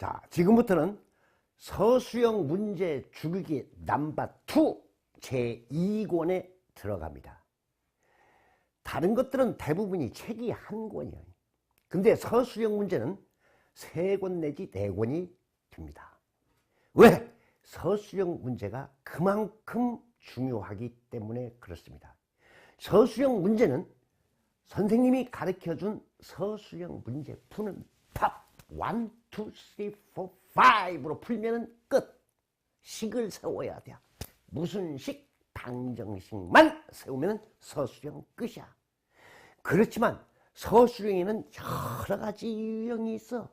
자, 지금부터는 서수영 문제 주기기 넘버2 제2권에 들어갑니다. 다른 것들은 대부분이 책이 한 권이에요. 근데 서수영 문제는 세 권 내지 네 권이 됩니다. 왜? 서수영 문제가 그만큼 중요하기 때문에 그렇습니다. 서수영 문제는 선생님이 가르쳐 준 서수영 문제 푸는 팝 1, 2, 3, 4, 5로 풀면 끝. 식을 세워야 돼. 무슨 식? 방정식만 세우면 서수령 끝이야. 그렇지만 서수령에는 여러 가지 유형이 있어.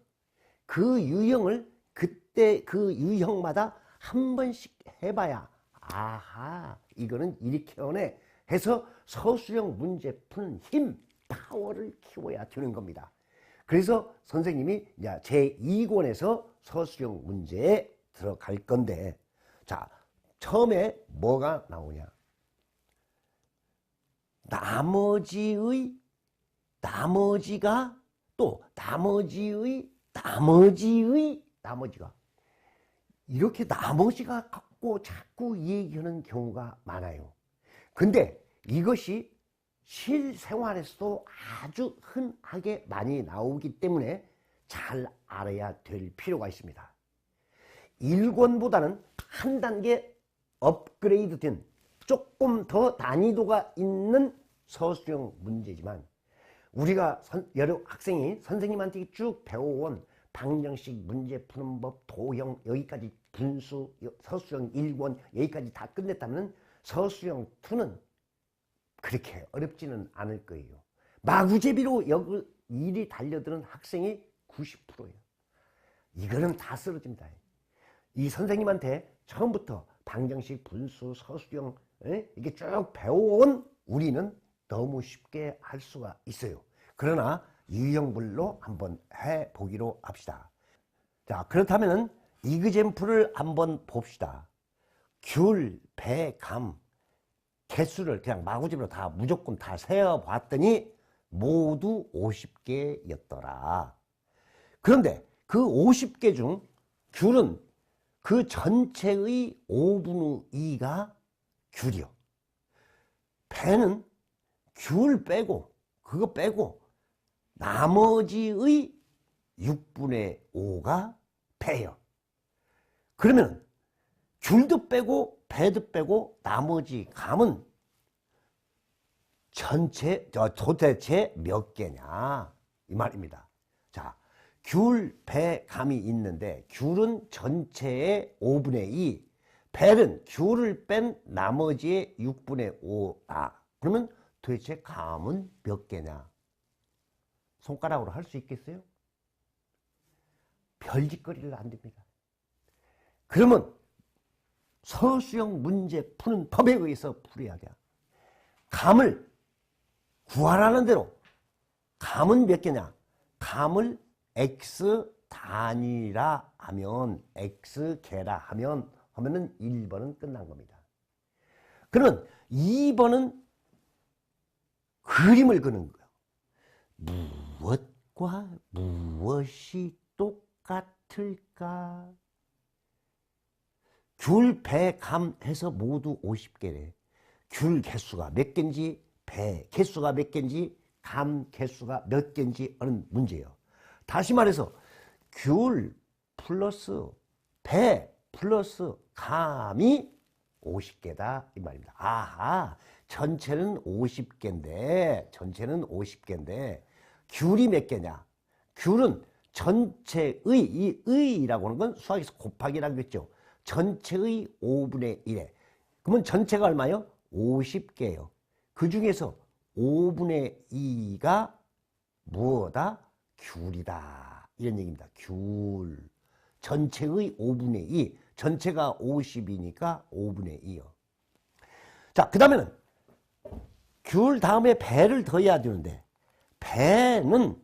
그 유형을 그때 그 유형마다 한 번씩 해봐야 아하 이거는 이렇게 오네 해서 서수령 문제 푸는 힘, 파워를 키워야 되는 겁니다. 그래서 선생님이 이제 제2권에서 서수령 문제에 들어갈 건데 자 처음에 뭐가 나오냐 나머지의 나머지가 또 나머지의 나머지의 나머지가 이렇게 나머지가 갖고 자꾸 얘기하는 경우가 많아요. 근데 이것이 실생활에서도 아주 흔하게 많이 나오기 때문에 잘 알아야 될 필요가 있습니다. 1권보다는 한 단계 업그레이드 된 조금 더 난이도가 있는 서술형 문제지만 우리가 선, 여러 학생이 선생님한테 쭉 배워온 방정식 문제 푸는 법, 도형 여기까지 분수, 서술형 1권 여기까지 다 끝냈다면 서술형 2는 그렇게 어렵지는 않을 거예요. 마구제비로 여기 일이 달려드는 학생이 90%예요. 이거는 다 쓰러집니다. 이 선생님한테 처음부터 방정식, 분수, 서술형 에? 이게 쭉 배워온 우리는 너무 쉽게 할 수가 있어요. 그러나 유형별로 한번 해보기로 합시다. 자 그렇다면 이그젠플을 한번 봅시다. 귤, 배, 감 개수를 그냥 마구집으로 다 무조건 다 세어봤더니 모두 50개였더라. 그런데 그 50개 중 귤은 그 전체의 5분의 2가 귤이요. 배는 귤 빼고 그거 빼고 나머지의 6분의 5가 배요. 그러면 귤도 빼고 배도 빼고 나머지 감은 전체 도대체 몇 개냐 이 말입니다. 자, 귤, 배, 감이 있는데 귤은 전체의 5분의 2, 벨은 귤을 뺀 나머지의 6분의 5. 아, 그러면 도대체 감은 몇 개냐? 손가락으로 할 수 있겠어요? 별짓거리를 안 됩니다. 그러면 서수형 문제 푸는 법에 의해서 풀어야 돼. 감을 구하라는 대로 감은 몇 개냐? 감을 x 단위라 하면 x 개라 하면 하면은 1번은 끝난 겁니다. 그러면 2번은 그림을 그는 거예요. 무엇과 무엇이 똑같을까? 귤, 배, 감 해서 모두 50개래. 귤 개수가 몇 개인지, 배 개수가 몇 개인지, 감 개수가 몇 개인지 하는 문제예요. 다시 말해서 귤 플러스 배 플러스 감이 50개다 이 말입니다. 아하 전체는 50개인데 전체는 50개인데 귤이 몇 개냐? 귤은 전체의 이 의라고 하는 건 수학에서 곱하기라고 했죠. 전체의 5분의 1에 그러면 전체가 얼마요? 50개예요. 그 중에서 5분의 2가 무엇다? 귤이다. 이런 얘기입니다. 귤. 전체의 5분의 2. 전체가 50이니까 5분의 2요. 자, 그 다음에는 귤 다음에 배를 더해야 되는데 배는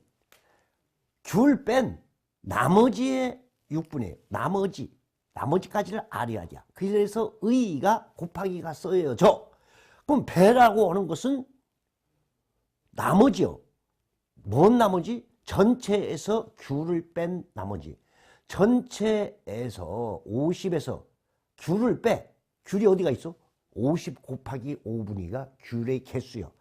귤 뺀 나머지의 6분의 나머지 나머지까지를 알아야 돼. 그래서 의가 곱하기가 써여져. 그럼 배라고 하는 것은 나머지요. 뭔 나머지? 전체에서 귤을 뺀 나머지. 전체에서 50에서 귤을 빼. 귤이 어디가 있어? 50 곱하기 5분위가 귤의 개수요.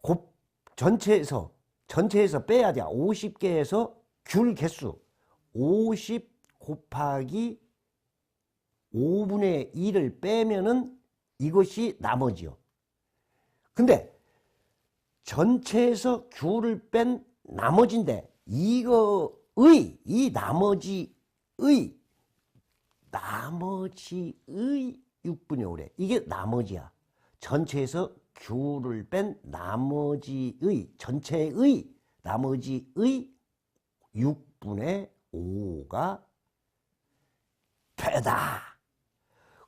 곱, 전체에서, 전체에서 빼야 돼. 50개에서 귤 개수. 50 곱하기 5분의 1을 빼면은 이것이 나머지요. 근데 전체에서 귤을 뺀 나머지인데 이거의 이 나머지의 나머지의 6분의 5래. 이게 나머지야. 전체에서 귤을 뺀 나머지의 전체의 나머지의 6분의 5가 되다.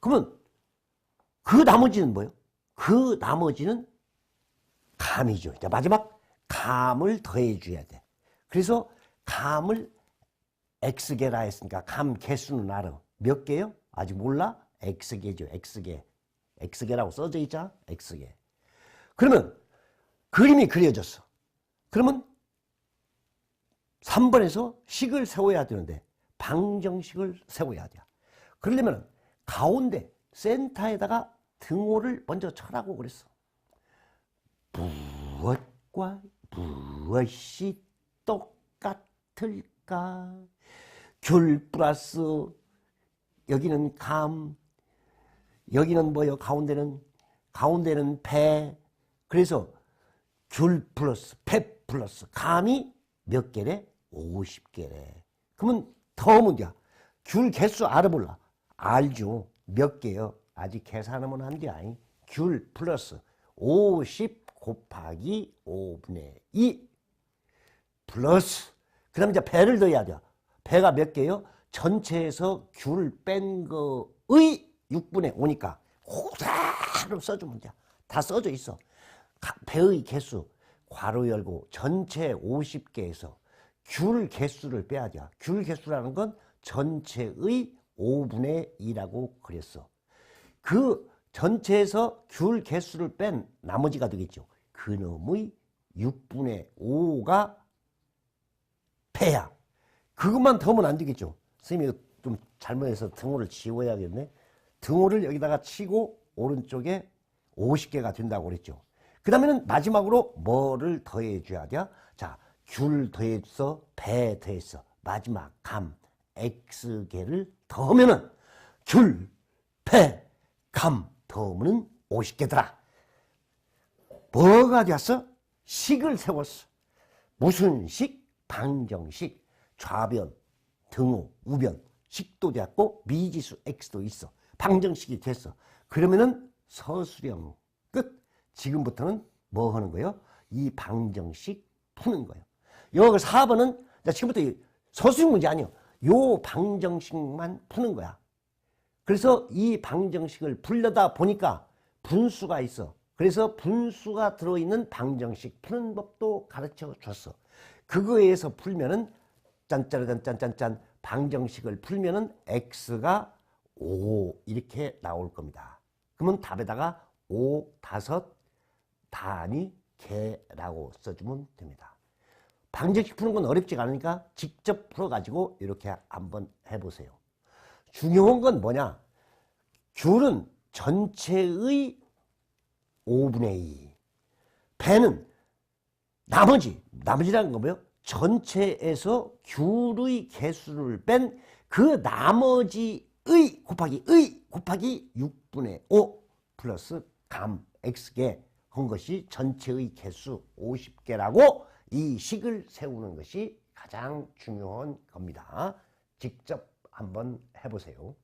그러면 그 나머지는 뭐예요? 그 나머지는 감이죠. 자, 마지막 감을 더해 줘야 돼. 그래서 감을 X개라 했으니까 감 개수는 알아. 몇 개요? 아직 몰라? X개죠. X개. X개라고 써져 있잖아. X개. 그러면 그림이 그려졌어. 그러면 3번에서 식을 세워야 되는데 방정식을 세워야 돼. 그러려면 가운데 센터에다가 등호를 먼저 쳐라고 그랬어. 무엇과 무엇이 똑같을까? 귤 플러스 여기는 감, 여기는 뭐요? 가운데는 가운데는 배. 그래서 귤 플러스 배 플러스 감이 몇 개래? 50개래. 그러면 더 문제야. 귤 개수 알아볼라. 알죠. 몇 개요? 아직 계산하면 안 돼. 아니. 귤 플러스 50 곱하기 5분의 2 플러스 그 다음에 이제 배를 넣어야 돼. 배가 몇 개요? 전체에서 귤 뺀 거의 6분의 5니까 그대로 써주면 돼. 다 써져 있어. 배의 개수 괄호 열고 전체 50개에서 귤 개수를 빼야 돼. 귤 개수라는 건 전체의 5분의 2라고 그랬어. 그 전체에서 귤 개수를 뺀 나머지가 되겠죠. 그놈의 6분의 5가 배야. 그것만 더면 안 되겠죠. 선생님이 좀 잘못해서 등호를 지워야겠네. 등호를 여기다가 치고 오른쪽에 50개가 된다고 그랬죠. 그 다음에는 마지막으로 뭐를 더해줘야 돼? 자, 귤 더했어, 배 더했어. 마지막 감, X개를 더하면은 귤, 배, 감 더하면은 50개더라. 뭐가 되었어? 식을 세웠어. 무슨 식? 방정식, 좌변, 등호, 우변, 식도 되었고 미지수 X도 있어. 방정식이 됐어. 그러면은 서술형 끝. 지금부터는 뭐 하는 거예요? 이 방정식 푸는 거예요. 여기 4번은 지금부터 서술형 문제 아니에요. 요 방정식만 푸는 거야. 그래서 이 방정식을 풀려다 보니까 분수가 있어. 그래서 분수가 들어있는 방정식 푸는 법도 가르쳐 줬어. 그거에 의해서 풀면은 짠짜르짠짠짠짠 방정식을 풀면은 x가 5 이렇게 나올 겁니다. 그러면 답에다가 5, 다섯, 단위, 개라고 써주면 됩니다. 방정식 푸는 건 어렵지가 않으니까 직접 풀어가지고 이렇게 한번 해보세요. 중요한 건 뭐냐? 귤은 전체의 5분의 2. 배는 나머지, 나머지라는 건 뭐예요? 전체에서 귤의 개수를 뺀 그 나머지의 곱하기 의 곱하기 6분의 5 플러스 감 x개 한 것이 전체의 개수 50개라고 이 식을 세우는 것이 가장 중요한 겁니다. 직접 한번 해보세요.